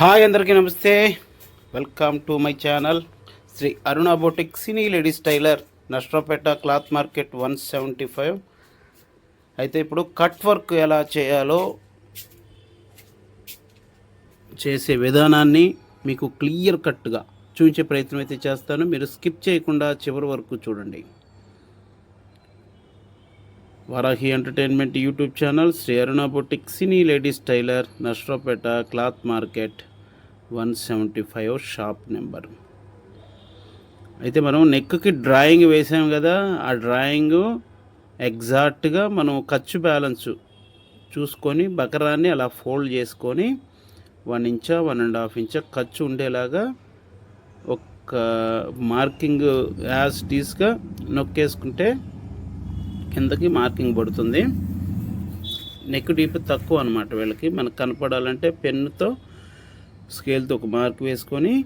Hi అందరికీ నమస్తే. Welcome to my channel Shri Aruna boutique cine ladies tailor నష్టపేట cloth market one seventy five. అయితే ఇప్పుడు cut work ఎలా చేయాలో చేసే విధానాన్ని మీకు క్లియర్ కట్గా చూపించే ప్రయత్నం అయితే చేస్తాను. మీరు స్కిప్ చేయకుండా చివరి వరకు చూడండి. Varahi entertainment YouTube channel Shri Aruna boutique సినీ ladies tailor నష్టపేట cloth market one seventy five shop number. అయితే మనం నెక్కి డ్రాయింగ్ వేసాం కదా ఆ డ్రాయింగ్ ఎగ్జాక్ట్గా మనం ఖర్చు బ్యాలెన్స్ చూసుకొని బకరాన్ని అలా ఫోల్డ్ చేసుకొని వన్ ఇంచా వన్ అండ్ హాఫ్ ఇంచా ఖర్చు ఉండేలాగా ఒక మార్కింగ్ యాజ్ టీస్గా నొక్కేసుకుంటే కిందకి మార్కింగ్ పడుతుంది. నెక్ డీప్ తక్కువ అనమాట వీళ్ళకి. మనకు కనపడాలంటే పెన్నుతో స్కేల్తో ఒక మార్క్ వేసుకొని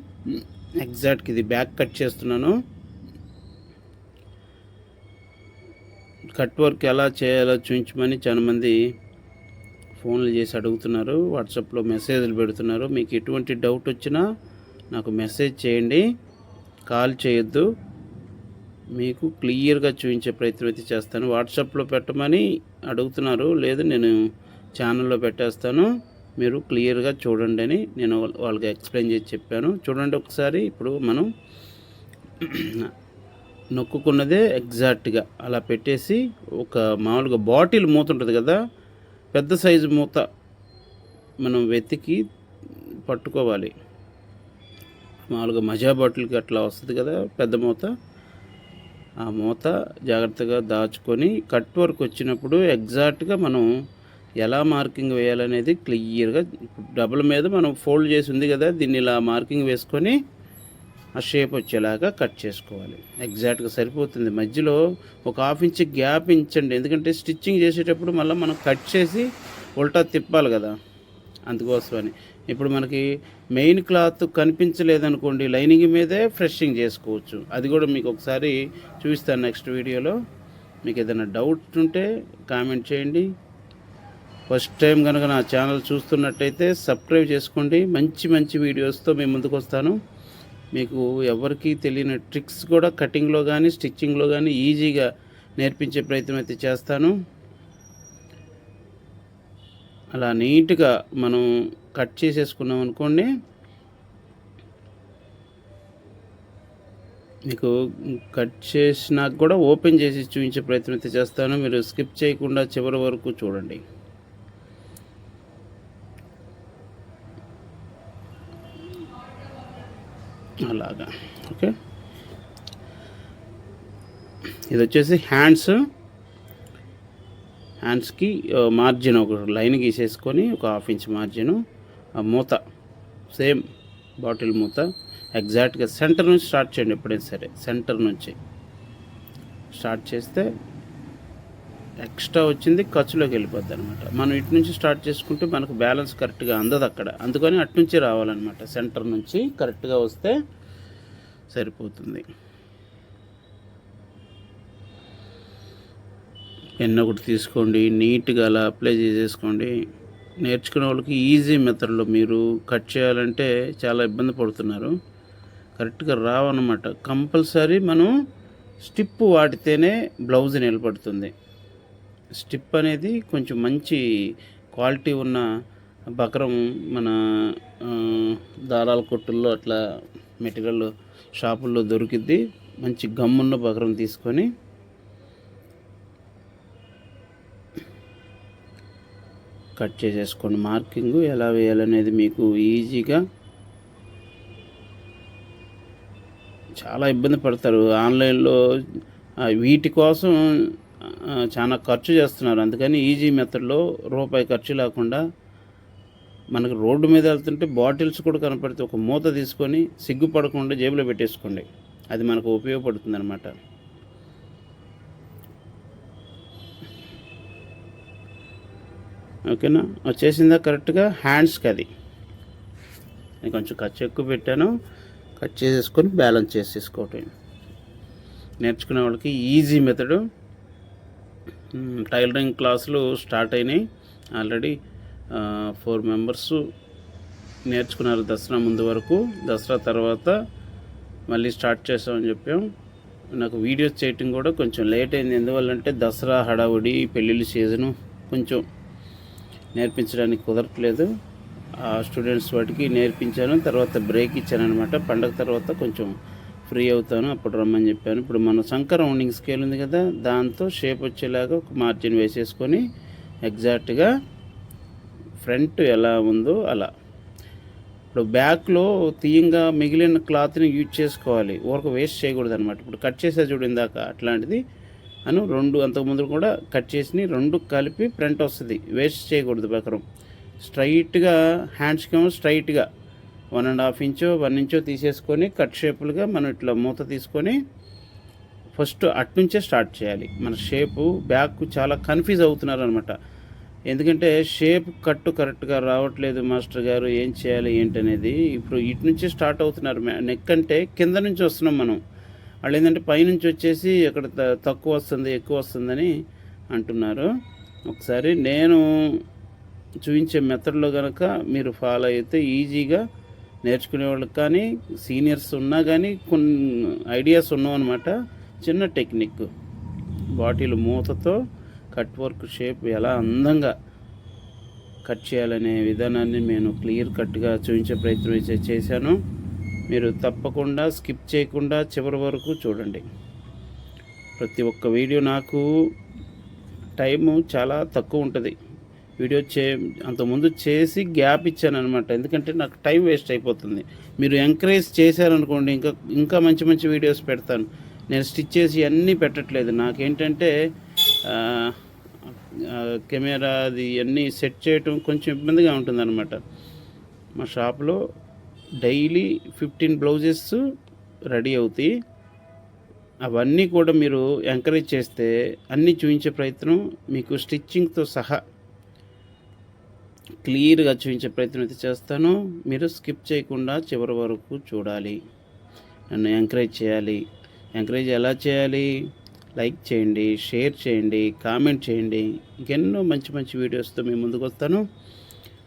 ఎగ్జాక్ట్కి ఇది బ్యాక్ కట్ చేస్తున్నాను. కట్ వర్క్ ఎలా చేయాలో చూపించమని చాలామంది ఫోన్లు చేసి అడుగుతున్నారు. వాట్సాప్లో మెసేజ్లు పెడుతున్నారు. మీకు ఎటువంటి డౌట్ వచ్చినా నాకు మెసేజ్ చేయండి. కాల్ చేయొద్దు. మీకు క్లియర్గా చూపించే ప్రయత్నం అయితే చేస్తాను. వాట్సాప్లో పెట్టమని అడుగుతున్నారు. లేదు నేను ఛానల్లో పెట్టేస్తాను. మీరు క్లియర్గా చూడండి అని నేను వాళ్ళకి ఎక్స్ప్లెయిన్ చేసి చెప్పాను. చూడండి ఒకసారి ఇప్పుడు మనం నొక్కుకున్నదే ఎగ్జాక్ట్గా. అలా పెట్టేసి ఒక మామూలుగా బాటిల్ మూత ఉంటుంది కదా పెద్ద సైజు మూత మనం వెతికి పట్టుకోవాలి. మామూలుగా మజా బాటిల్కి అట్లా వస్తుంది కదా పెద్ద మూత. ఆ మూత జాగ్రత్తగా దాచుకొని కట్ వర్క్ వచ్చినప్పుడు ఎగ్జాక్ట్గా మనం ఎలా మార్కింగ్ వేయాలనేది క్లియర్గా డబుల్ మీద మనం ఫోల్డ్ చేసి ఉంది కదా దీన్ని ఇలా మార్కింగ్ వేసుకొని ఆ షేప్ వచ్చేలాగా కట్ చేసుకోవాలి. ఎగ్జాక్ట్గా సరిపోతుంది. మధ్యలో ఒక హాఫ్ ఇంచ్ గ్యాప్ ఇచ్చండి ఎందుకంటే స్టిచ్చింగ్ చేసేటప్పుడు మళ్ళీ మనం కట్ చేసి ఉల్టా తిప్పాలి కదా అందుకోసమని. ఇప్పుడు మనకి మెయిన్ క్లాత్ కనిపించలేదనుకోండి లైనింగ్ మీదే ఫ్రెషింగ్ చేసుకోవచ్చు. అది కూడా మీకు ఒకసారి చూపిస్తాను నెక్స్ట్ వీడియోలో. మీకు ఏదైనా డౌట్ ఉంటే కామెంట్ చేయండి. ఫస్ట్ టైం కనుక నా ఛానల్ చూస్తున్నట్టయితే సబ్స్క్రైబ్ చేసుకోండి. మంచి మంచి వీడియోస్తో మేము ముందుకు వస్తాను. మీకు ఎవరికీ తెలియని ట్రిక్స్ కూడా కటింగ్లో కానీ స్టిచ్చింగ్లో కానీ ఈజీగా నేర్పించే ప్రయత్నం అయితే చేస్తాను. అలా నీట్గా మనం కట్ చేసేసుకున్నాం అనుకోండి. మీకు కట్ చేసినాక కూడా ఓపెన్ చేసి చూపించే ప్రయత్నం అయితే చేస్తాను. మీరు స్కిప్ చేయకుండా చివరి వరకు చూడండి. అలాగా. ఓకే? ఇది వచ్చేసి హ్యాండ్స్. హ్యాండ్స్కి మార్జిన్ ఒక లైన్ గీసేసుకొని ఒక హాఫ్ ఇంచ్ మార్జిన్. ఆ మూత. సేమ్ బాటిల్ మూత. ఎగ్జాక్ట్గా సెంటర్ నుంచి స్టార్ట్ చేయండి ఎప్పుడైనా సరే. సెంటర్ నుంచి స్టార్ట్ చేస్తే ఎక్స్ట్రా వచ్చింది ఖర్చులోకి వెళ్ళిపోద్ది అనమాట మనం ఇటు నుంచి స్టార్ట్ చేసుకుంటే మనకు బ్యాలెన్స్ కరెక్ట్గా అందదు అక్కడ. అందుకని అటు నుంచి రావాలన్నమాట. సెంటర్ నుంచి కరెక్ట్గా వస్తే సరిపోతుంది. పెన్ ఒకటి తీసుకోండి నీట్గా అలా అప్లై చేసేసుకోండి. నేర్చుకునే వాళ్ళకి ఈజీ మెథడ్లో మీరు కట్ చేయాలంటే చాలా ఇబ్బంది పడుతున్నారు. కరెక్ట్గా రావన్నమాట. కంపల్సరీ మనం స్టిప్ వాడితేనే బ్లౌజ్ నిలబడుతుంది. స్టిప్ అనేది కొంచెం మంచి క్వాలిటీ ఉన్న బకరం మన దారాల కొట్టుల్లో అట్లా మెటీరియల్ షాపుల్లో దొరికిద్ది. మంచి గమ్మున్న బకరం తీసుకొని కట్ చేసేసుకోండి. మార్కింగ్ ఎలా వేయాలనేది మీకు ఈజీగా చాలా ఇబ్బంది పడతారు. ఆన్లైన్లో వీటి కోసం చాలా ఖర్చు చేస్తున్నారు. అందుకని ఈజీ మెథడ్లో రూపాయి ఖర్చు లేకుండా మనకు రోడ్డు మీద వెళ్తుంటే బాటిల్స్ కూడా కనపడితే ఒక మూత తీసుకొని సిగ్గుపడకుండా జేబులో పెట్టేసుకోండి. అది మనకు ఉపయోగపడుతుంది అనమాట ఓకేనా వచ్చేసిందా కరెక్ట్గా? హ్యాండ్స్కి అది. నేను కొంచెం ఖర్చు ఎక్కువ పెట్టాను. కట్ చేసేసుకొని బ్యాలెన్స్ చేసేసుకోవటం. నేర్చుకునే వాళ్ళకి ఈజీ మెథడు. టైలరింగ్ క్లాసులు స్టార్ట్ అయినాయి. ఆల్రెడీ ఫోర్ మెంబర్స్ నేర్చుకున్నారు దసరా ముందు వరకు. దసరా తర్వాత మళ్ళీ స్టార్ట్ చేసామని చెప్పాం. నాకు వీడియోస్ చేయటం కూడా కొంచెం లేట్ అయింది. ఎందువల్లంటే దసరా హడావుడి పెళ్ళిళ్ళ సీజను కొంచెం నేర్పించడానికి కుదరట్లేదు. ఆ స్టూడెంట్స్ వాటికి నేర్పించాను. తర్వాత బ్రేక్ ఇచ్చాను అనమాట పండగ తర్వాత కొంచెం ఫ్రీ అవుతాను అప్పుడు రమ్మని చెప్పాను. ఇప్పుడు మన శంకర రౌండింగ్ స్కేల్ ఉంది కదా దాంతో షేప్ వచ్చేలాగా ఒక మార్జిన్ వేసేసుకొని ఎగ్జాక్ట్గా ఫ్రంట్ ఎలా ఉందో అలా. ఇప్పుడు బ్యాక్లో తీయంగా మిగిలిన క్లాత్ని యూజ్ చేసుకోవాలి. ఊరకు వేస్ట్ చేయకూడదు అనమాట ఇప్పుడు కట్ చేసే చూడు ఇందాక అట్లాంటిది అను రెండు అంతకుముందు కూడా కట్ చేసి రెండు కలిపి ఫ్రంట్ వస్తుంది. వేస్ట్ చేయకూడదు బకరం స్ట్రైట్గా హ్యాండ్స్కి ఏమో స్ట్రైట్గా వన్ అండ్ హాఫ్ ఇంచో వన్ ఇంచో తీసేసుకొని కట్ షేపులుగా మనం ఇట్లా మూత తీసుకొని ఫస్ట్ అట్నుంచే స్టార్ట్ చేయాలి. మన షేపు బ్యాక్ చాలా కన్ఫ్యూజ్ అవుతున్నారు అనమాట ఎందుకంటే షేప్ కట్టు కరెక్ట్గా రావట్లేదు మాస్టర్ గారు ఏం చేయాలి ఏంటనేది. ఇప్పుడు ఇటు నుంచి స్టార్ట్ అవుతున్నారు నెక్ అంటే కింద నుంచి వస్తున్నాం మనం. వాళ్ళు ఏంటంటే పైనుంచి వచ్చేసి అక్కడ త- తక్కువ వస్తుంది ఎక్కువ వస్తుందని అంటున్నారు. ఒకసారి నేను చూపించే మెథడ్లో కనుక మీరు ఫాలో అయితే ఈజీగా నేర్చుకునే వాళ్ళకి కానీ సీనియర్స్ ఉన్నా కానీ కొన్ని ఐడియాస్ ఉన్నామన్నమాట చిన్న టెక్నిక్. బాటిల్ మూతతో కట్ వర్క్ షేప్ ఎలా అందంగా కట్ చేయాలనే విధానాన్ని నేను క్లియర్ కట్గా చూపించే ప్రయత్నం అయితే చేశాను. మీరు తప్పకుండా స్కిప్ చేయకుండా చివరి వరకు చూడండి. ప్రతి ఒక్క వీడియో నాకు టైము చాలా తక్కువ ఉంటుంది. వీడియో చే అంతకుముందు చేసి గ్యాప్ ఇచ్చాను అనమాట ఎందుకంటే నాకు టైం వేస్ట్ అయిపోతుంది. మీరు ఎంకరేజ్ చేశారనుకోండి ఇంకా ఇంకా మంచి మంచి వీడియోస్ పెడతాను. నేను స్టిచ్ చేసి అన్నీ పెట్టట్లేదు. నాకేంటంటే కెమెరా అది అన్నీ సెట్ చేయటం కొంచెం ఇబ్బందిగా ఉంటుందన్నమాట. మా షాప్లో డైలీ ఫిఫ్టీన్ బ్లౌజెస్ రెడీ అవుతాయి. అవన్నీ కూడా మీరు ఎంకరేజ్ చేస్తే అన్నీ చూపించే ప్రయత్నం మీకు స్టిచ్చింగ్తో సహా క్లియర్గా చూపించే ప్రయత్నం అయితే చేస్తాను. మీరు స్కిప్ చేయకుండా చివరి వరకు చూడాలి. నన్ను ఎంకరేజ్ చేయాలి. ఎంకరేజ్ ఎలా చేయాలి? లైక్ చేయండి షేర్ చేయండి కామెంట్ చేయండి. ఇంకెన్నో మంచి మంచి వీడియోస్తో మేము ముందుకు వస్తాను.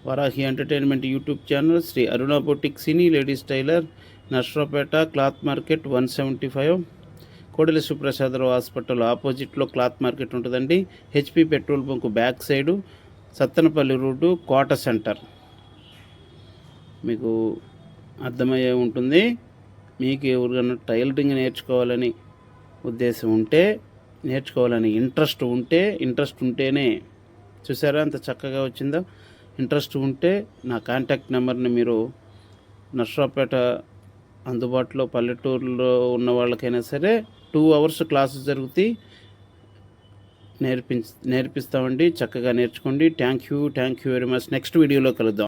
Varahi entertainment YouTube channel Shri Aruna boutique సినీ ladies tailor Narasaraopet cloth market one seventy five. Kodela సుప్రసాదరావు hospital ఆపోజిట్లో క్లాత్ మార్కెట్ ఉంటుందండి. HP petrol bunk back side. Sattenapalli road Kota centre. మీకు అర్థమయ్యే ఉంటుంది. మీకు ఎవరికైనా టైలరింగ్ నేర్చుకోవాలని ఉద్దేశం ఉంటే నేర్చుకోవాలని ఇంట్రెస్ట్ ఉంటే ఇంట్రెస్ట్ ఉంటేనే. చూసారా అంత చక్కగా వచ్చిందో? ఇంట్రెస్ట్ ఉంటే నా కాంటాక్ట్ నెంబర్ని మీరు నర్సరావుపేట అందుబాటులో పల్లెటూరులో ఉన్న వాళ్ళకైనా సరే టూ అవర్స్ క్లాసెస్ జరుగుతాయి. నేర్పి నేర్పిస్తామండి. చక్కగా నేర్చుకోండి. Thank you thank you very much next వీడియోలో కలుద్దాం.